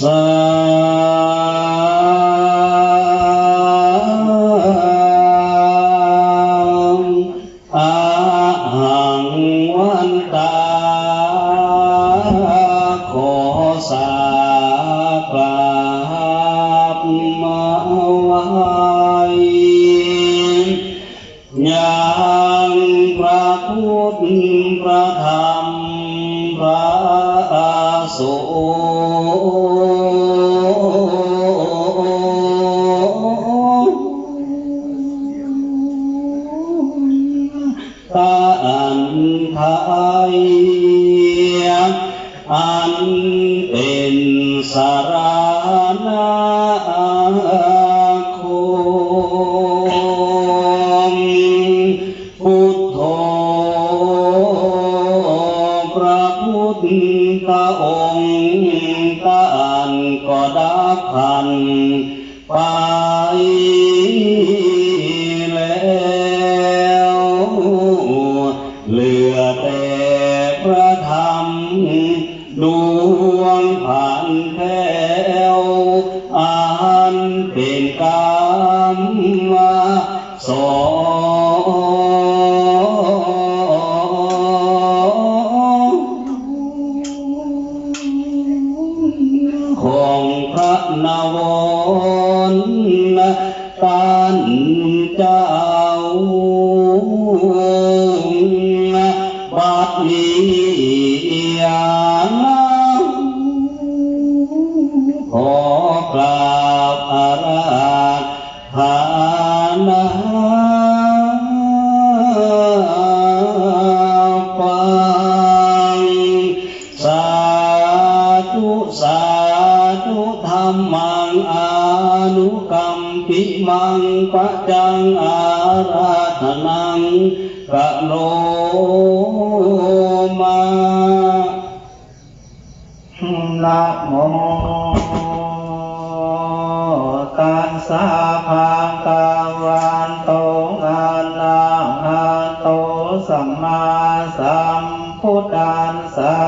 สามหังวันตาขอสากรามว้ยังพระพุทธพระธรรมพระสง พุทธองค์กานก็ดับขันไป ฟัง สาธุสาธุธรรมังอานุกัมปิมังปะจังอาราธนังกะโลมานะโมตัสสะภะ สัมมาสัมพุทธัสสะ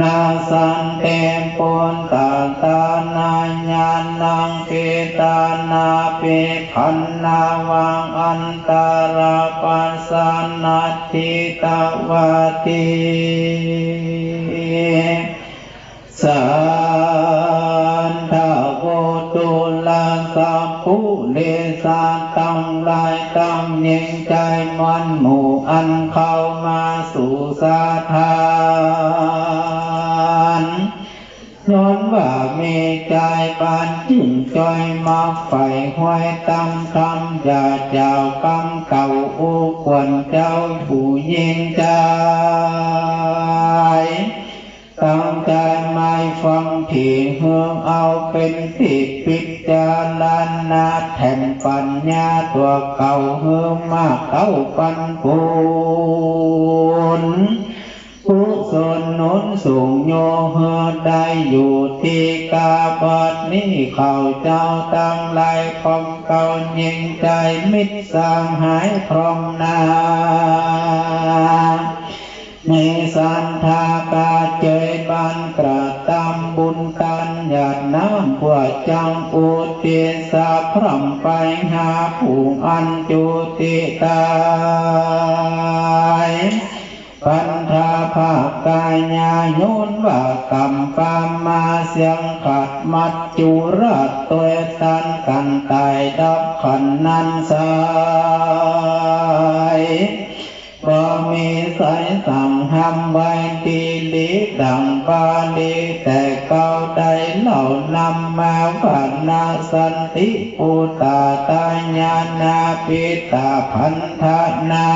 นาสันเตปุนตาตานาญาณังเกตานาปิพันนาวังอันตาราปัสสนาทิตาวาติสั สัพพุเลสาตังลายตังยิงใจมันหมู่อันเข้ามาสู่สาทานย้อนว่ามีใจปานจึงจอยมาไฟห้อยตั้งคำอย่าเจ้ากำเก่าอุควรเจ้าผู้ยิงใจตั้งใจ ฟังที่เฮืองเอาเป็นติปิจารณาแทนปัญญาตัวเก่าเฮืองมากเก่าปันปูนผู้สนหนุนสูงโยเฮือได้อยู่ที่กาบดนี้เขาเจ้าตั้งลายของเก่ายิงใจมิตรสร้างหายพร้อมนา ในสันทากาเจบานกระตำบุญกันหยาดน้ำพวกจังอุติสาพร่ำไปหาผู้อันจุติตายปันธาภาคกายญาโยนว่ากรรมปามมาเสียงขัดมัดจุรัดตัวตันกันตายดับขันนันสาย บ่มีสายสั่งทำไว้ดีลีดังบาลีแต่เก่าใดเหล่านำมาฝันนาสันติปุตตาตาญาณาปิตาพันธนา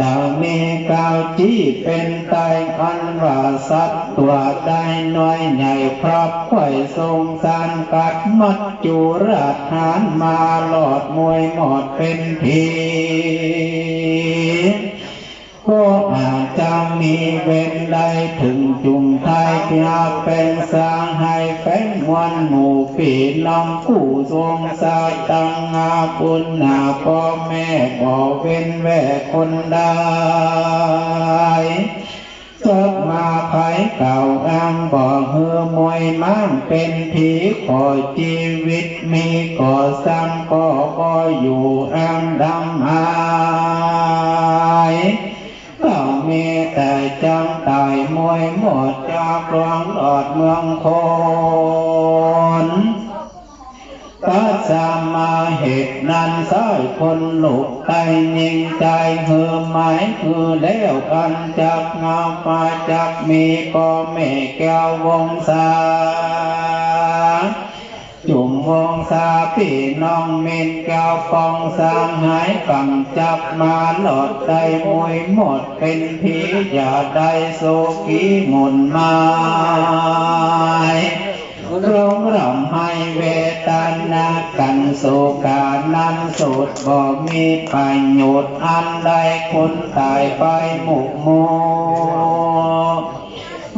ดาวมีกาวที่เป็นไตอันว่าสัตว์ตัวใดน้อยใหญ่พรับไข่ทรงสารกัดมัดจูราฐานมาหลอดมวยหมดเป็นที ก็อาจจะมีเว้นใดถึงจุงไทยที่อาเป็นสางให้แฟนวันหมู่ปีน้องผู้ทรงสาตังอาปุณนาพ่อแม่บ่เว้นแว่คนได้เก่าอ้างบอกเฮือมวยมั่งเป็นผีขอชีวิตมีก่อสร้างก็ก็อยู่อ้างดำหาย จังตายมวยหมดจากรวงหลอดเมืองโคนตัดสามาเหตุนั้นสายคนหลุกใจยิงใจเหือหมายคือเล้วกันจากงามาจากมีก็ไม่แก้ววงศา มวงศาพี่น้องเมนแก้วปองสางหายกำจับมาหลอดได้มวยหมดเป็นผีอย่าได้โศกีหมุนม้ร้องรำให้เวตานากันโศกานันสุดบ่มีประโยชน์อันใดคนตายไปหมุกโม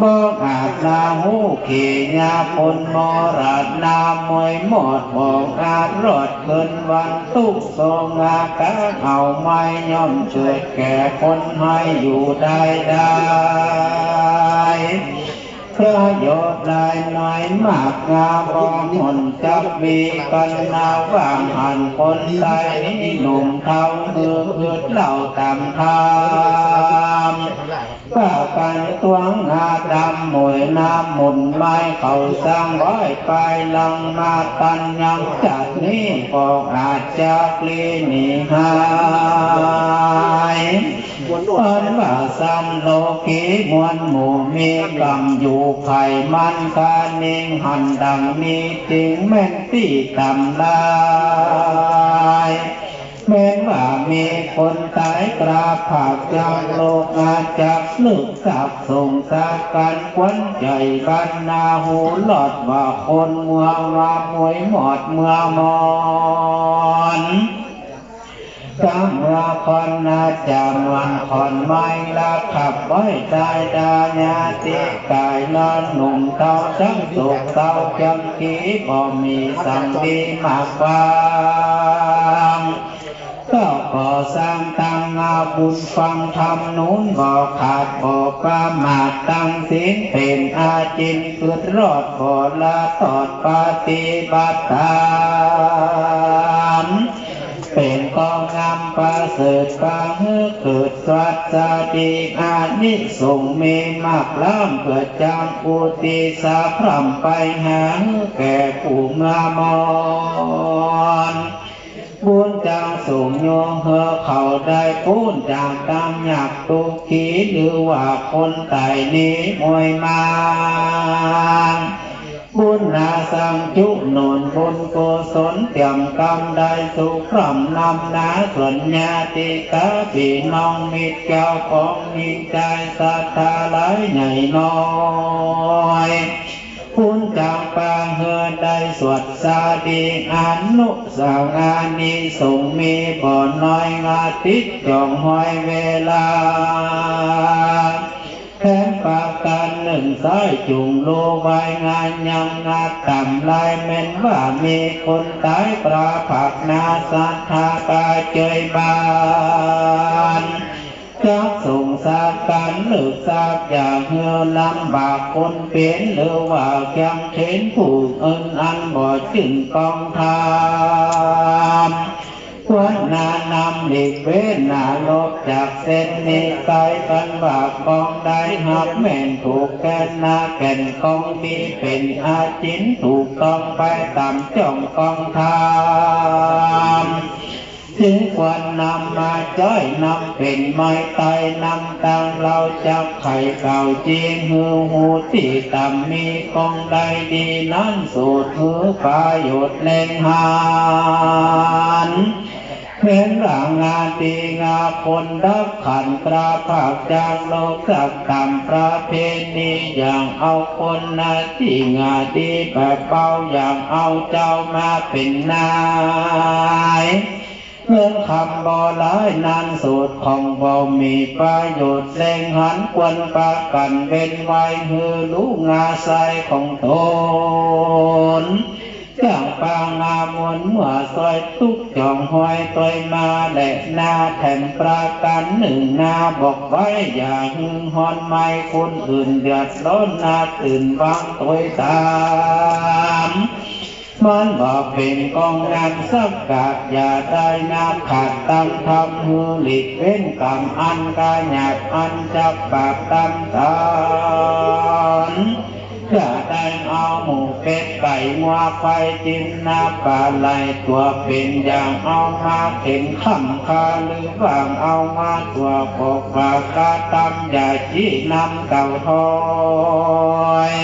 บอกอาจนาหูขี่ยาปนมอราดนามวยหมดบอกอาจรอดเกินวันตุกโซงากะเอาไม้ย่อมช่วยแก่คนให้อยู่ได้ได้พระโยชน์ได้น้อยมากงาบองหนจับมีกันนาว่างหันคนใจนี้หนุ่มเท่าเมือเอืดเหล่าตามทาม ป้ากันตวงงาดำหมวยน้ำหมุนไม้เขาสร้างร้อยไปลังมาตันยังจัดนี้ก็อาจจะกลีนีหายปันว่าสันโลกีมวลหมู่มีกรรมอยู่ไข่มันกานิ่งหันดังนี้จริงแม่นตีตำลาย แม้ว่ามีคนตายกราบผากจากโลกอาจักลึกสับส่งสาการควันใจบ้านนาหูหลอดว่าคนเมืองว่ามวยหมอดเมืองมอนกำเมื่อคนนาจามวันคอนไม้ละขับไว้ใจดาญาติกายนอนหนุ่มเท่าจังสุกเท่าจังกีบ่มีสังดีมากกว่า ก็ก่อสร้างตั้งอาบุญฟังธรรมนู้นบ่ขาดบ่ประมาทตั้งศีลเป็นอาจินเกิดรอดบ่ละตอดปฏิบัติตามเป็นกองงามประเสริฐฟังเกิดสวัสดีอานิสงส์มีมากล้ำเกิดจางอุติสาพรำไปหางแก่ผู้งามอน จางสูงโยงเฮอเขาได้พูนจางตามอยากตุกขีหรือว่าคนไต่นี้มวยมาบุญนาสังจุหนุนบุญกุศลเตรียมกรรมได้สุขพร่ำนำนาส่วนญาติกาพี่น้องมิตรแก้วของมีใจศรัทธาหลายใหญ่น้อยคุณ จางปางเฮอได้สวดสาดีอนุสางานิสงมีบ่อน้อยงาติดจองห้อยเวลาแทนปากการหนึ่งสายจุงโลไว้งานยังงาต่ำลายเม่นว่ามีคนตายปราผักนาสัทธากาเจยบาน จักส่งสาการหรือสาบอย่างเฮือลำบากคนเป็นหรือว่าแกมเข็นผู้เอินอันบ่จึงกองทามวันนานำหลีกเว้นนาลบจากเส้นนี้ไกลกันบากกองได้หักแม่นถูกแกนนาแก่นกองที่เป็นอาจินถูกต้องไปตามจ้องกองทาม จึงควรนำมาจ้อยนำเป็นไม้ไตนำตังเราจับไข่เก่าจริงหือหูที่ต่ำมีกองใดดีนั้นสูตรหือประโยชน์เล่งหานเห็นหลังงานดีงาคนดับขันตราภาคจางโลกสักต่ำประเพณีอย่างเอาคนนาที่งาดีแบบเบาอย่างเอาเจ้ามาเป็นนาย เรื่องคำบ่หลายนานสูตรของบ่มีประโยชน์แรงหันควนประกันเว้นไว้ฮือรู้งาใสของตนจังปางงามวนหัวซอยทุกจองห้อยตอยมาและนาแผ่นประกันหนึ่งนาบอกไว้อย่าหึงหอนไม่คนอื่นเดือดร้อนนาตื่นวางตัวตาม มันบอกเป็นกองงานสักกะอย่าได้นับขาดตำทำมือหลีกเว้นกรรมอันกาหยาบอันจับปากตำตอนอย่าได้เอาหมูเป็ดไก่งัวไฟจินนาปลาไหลตัวเป็นอย่างเอามาเข็นขำคาหรือว่างเอามาตัวปกปากกาตำอย่าจี้นำเก่าทอย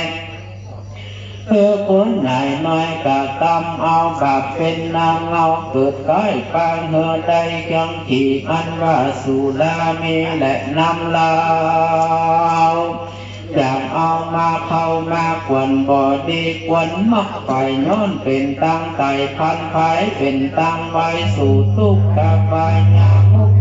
เธอคนไหนน้อยกะตำเอาแบบเป็นนางเงาเกิดก้อยปางเธอได้จังที่อันว่าสุรามีและนำลาวอยากเอามาเข้ามากวนบ่ดีกวนมักไปย้อนเป็นตั้งไก่พันภายเป็นตั้งไว้สู่ทุกข์กะบายยามุก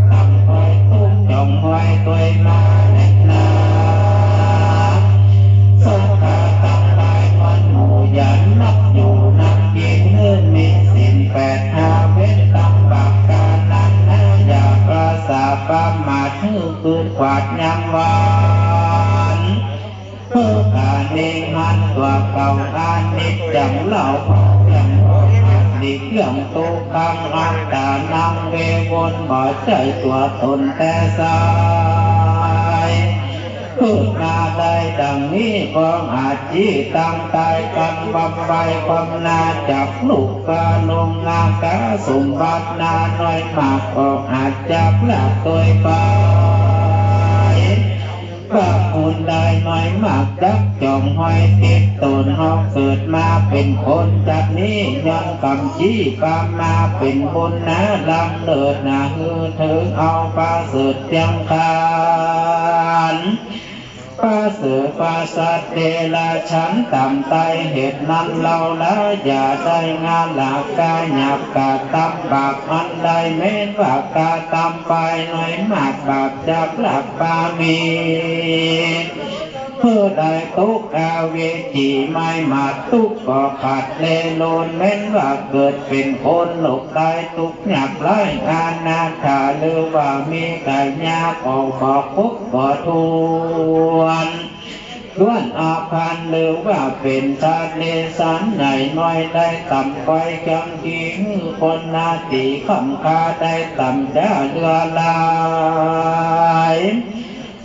นบ่ใจตัวตนแต่สายพูดมาได้ดังนี้ของอาจจีตั้งตายกันบำไปความนาจับลูกกาลงนากาสมบัตินาน้อยมากก็อาจจับหลับตัวไป พระคุณได้น้อยมากจักจองห้อยติดตนหอกเกิดมาเป็นคนจากนี้ย้อนกำจี้ปามมาเป็นบนนะลำเลิศนะฮือถึงเอาปลาเสดยังคาน ปาเสือปาสัตเดลาฉันต่ำไตเหตุนั้นเราละอย่าได้งานหลักกาหยาบกาตำบาปอันใดเม้นว่ากาตำไปหน่อยมากบาปจากหลักบามี เพื่อได้ตุกอาเวจีไม่มาตุกก็ขาดเลโลนเม้นว่าเกิดเป็นคนหลกได้ตุกหยับไล่งานนาถาหรือว่ามีกายยาออกบอกพุกก็ทวนล้วนอาพันหรือว่าเป็นชาเลสันใหญ่น้อยได้ต่ำไปจังยิงคนนาตีคำคาได้ต่ำด้าเรือลาย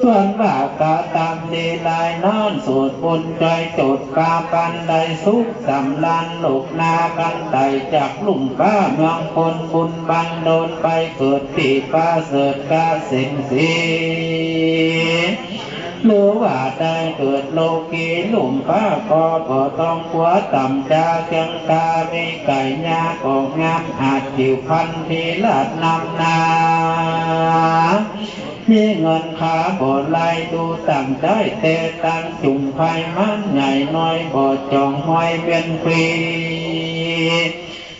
ส่วนบาปกาตามดีลายนอนสูดบุญใจจดกาปันใดสุขสำลันลกนากันไตจากลุ่มป้าเมืองคนบุญบังโดนไปเกิดที่ป้าเสดกาสิงสี หรือว่าได้เกิดโลกีหลุมป้าก็ก็ต้องขัวต่ำจาจังกามีไก่ยาก็งามอาจจิวพันทีลาดนำนามีเงินขาบ่ไล่ดูตั้งได้แต่ตั้งจุ่มไฟมันใหญ่น้อยบ่จองห้อยเป็นฟรี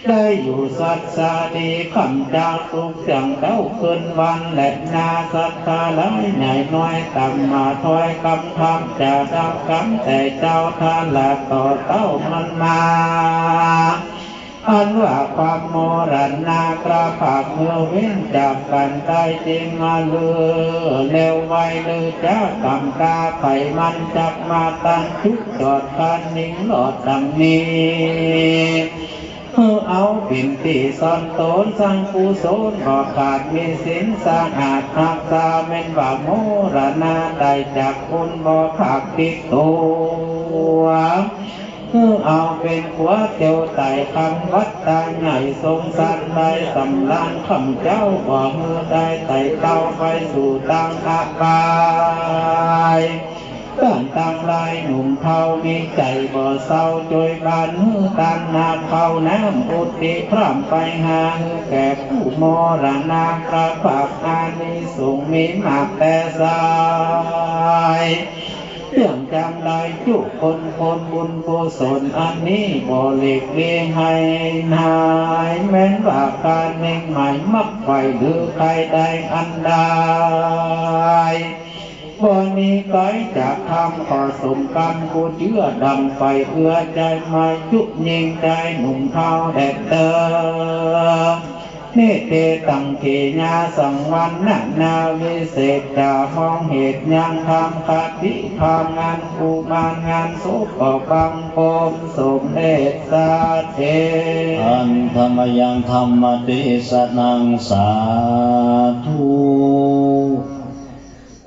ได้อยู่สัตสาดีคำดาสุขเสียงเต้าคืนวันและนาสัทธาไหลใหญ่น้อยต่ำมาถอยคำทำจะดับคำแต่เจ้าท่านละต่อเต้ามันมาอันว่าความโมรณากระผากเมื่อเว้นจากกันได้จริงมาเลือเร็วไวเลยจ้ากำกาไขมันจับมาตั้งชุกจอดกันนิ่งหลอดดังนี้ คือเอาปิ่นตีซ่อนตนสังกุศลบอกขาดมีสินสร้างอาจหักตาเม่นว่าโมรณาได้จากคุณบ่ขาดติดตัวคือเอาเป็นหัวเตียวไต่คำวัดตายใหญ่ทรงสันได้สำลานคำเจ้าบ่มือได้ไต่เต้าไปสู่ตังอากาย ตั้งตังลายหนุ่มเทามีใจบ่เศร้าจอยบานมือตันนาเขาน้ำอุติพร่ำไปหาแก่ผู้มรณากระปากอานิสงมีมากแต่สายเรื่องจำได้จุกคนคนบุญกุศลอันนี้บ่เล็กเลี้ยงให้นายแม้นว่าการเม่งหม่มักไฟหรือใครใดอันใด บนี้ไกลจากทำขอสมกันกูเชื่อดำไปเอื้อใจมาจุยิงใจหนุ่มเท้าแดดเตอเนเตตังเกญาสังวันนานาวิเศษจามองเหตุยังทำคติพามงานอุมานงานสุขออกบังโคมสมเด็จสาเทอันธรรมยังธรรมติสนังสาธุ